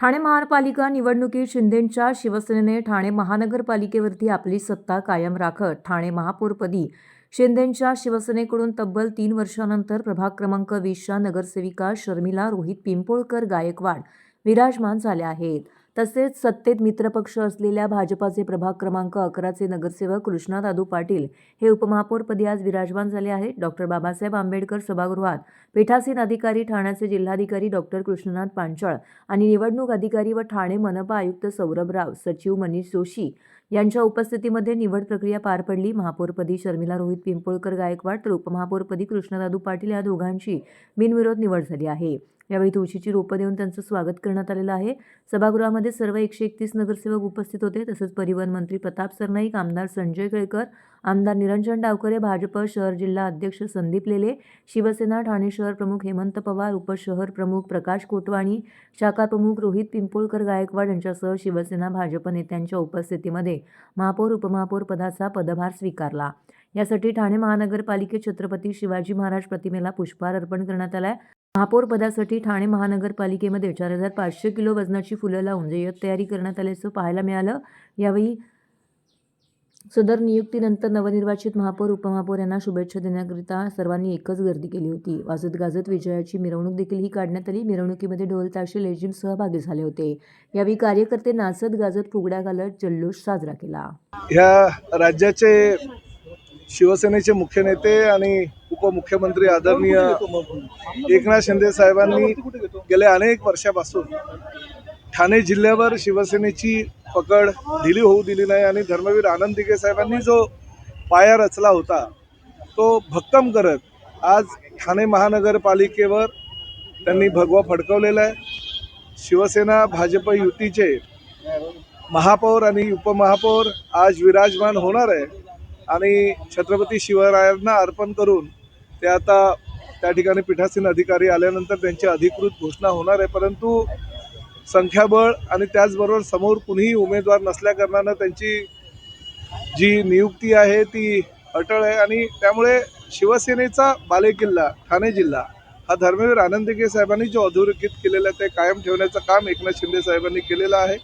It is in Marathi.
ठाणे महानगरपालिका निवडणुकीत शिंदेंच्या शिवसेनेने ठाणे महानगरपालिकेवरती आपली सत्ता कायम राखत ठाणे महापौरपदी शिंदेंच्या शिवसेनेकडून तब्बल तीन वर्षानंतर प्रभाग क्रमांक वीसच्या नगरसेविका शर्मिला रोहित पिंपोळकर गायकवाड विराजमान झाल्या आहेत. तसेच सत्तेत मित्रपक्ष असलेल्या भाजपाचे प्रभाग क्रमांक अकराचे नगरसेवक कृष्णा दादू पाटील हे उपमहापौरपदी आज विराजमान झाले आहेत. डॉक्टर बाबासाहेब आंबेडकर सभागृहात पीठासीन अधिकारी ठाण्याचे जिल्हाधिकारी डॉक्टर कृष्णनाथ पांचाळ आणि निवडणूक अधिकारी व ठाणे मनपा आयुक्त सौरभ राव सचिव मनीष जोशी यांच्या उपस्थितीमध्ये निवड प्रक्रिया पार पडली. महापौरपदी शर्मिला रोहित पिंपोळकर गायकवाड तर उपमहापौरपदी कृष्णदादू पाटील या दोघांची बिनविरोध निवड झाली आहे. यावेळी तुळशीची रोपं देऊन त्यांचं स्वागत करण्यात आलेलं आहे. सभागृहामध्ये सर्व एकशे एकतीस नगरसेवक उपस्थित होते. तसंच परिवहन मंत्री प्रताप सरनाईक आमदार संजय केळकर आमदार निरंजन डावकरे भाजप शहर जिल्हा अध्यक्ष संदीप लेले शिवसेना ठाणे शहर प्रमुख हेमंत पवार उपशहर प्रमुख प्रकाश कोटवाणी शाखा प्रमुख रोहित पिंपोळकर गायकवाड यांच्यासह शिवसेना भाजप नेत्यांच्या उपस्थितीमध्ये महापौर उपमहापौर पदाचा पदभार स्वीकारला. यासाठी ठाणे महानगरपालिकेत छत्रपती शिवाजी महाराज प्रतिमेला पुष्पहार अर्पण करण्यात आलाय. महापौर पदासाठी ठाणे महानगरपालिकेमध्ये चार हजार पाचशे किलो वजनाची फुलं लावून जय्यत तयारी करण्यात आल्याचं पाहायला मिळालं. यावेळी सदर नियुक्तीनंतर नवनिर्वाचित महापौर उपमहापौर यांना शुभेच्छा देण्याकरिता सर्वांनी एकच गर्दी केली होती. वाजत गाजत विजयाची मिरवणूक देखील ही काढण्यात आली. मिरवणुकीमध्ये ढोल ताशे लेझिम सहभागी झाले होते. यावेळी कार्यकर्ते नाचत गाजत फुगड्या घालत जल्लोष साजरा केला. या राज्याचे शिवसेनेचे मुख्य नेते आणि उपमुख्यमंत्री आदरणीय एकनाथ शिंदे साहेबांनी गेल्या अनेक वर्षापासून ठाणे जिल्ह्यावर शिवसेनेची पकड ढिली होऊ दिली नाही आणि धर्मवीर आनंद दिघे साहेबांनी जो पाया रचला होता तो भक्कम करत आज ठाणे महानगरपालिकेवर त्यांनी भगवा फडकवलेला आहे. शिवसेना भाजप युतीचे महापौर आणि उपमहापौर आज विराजमान होणार आहे आणि छत्रपती शिवरायांना अर्पण करून ते आता त्या ठिकाणी पीठासीन अधिकारी आल्यानंतर त्यांची अधिकृत घोषणा होणार आहे. परंतु संख्याबळ आणि त्याचबरोबर समोर कुणीही उमेदवार नसल्याकारणानं त्यांची जी नियुक्ती आहे ती अटळ आहे आणि त्यामुळे शिवसेनेचा बालेकिल्ला ठाणे जिल्हा हा धर्मवीर आनंदगे साहेबांनी जो अधोरेखित केलेला आहे ते कायम ठेवण्याचं काम एकनाथ शिंदे साहेबांनी केलेलं आहे.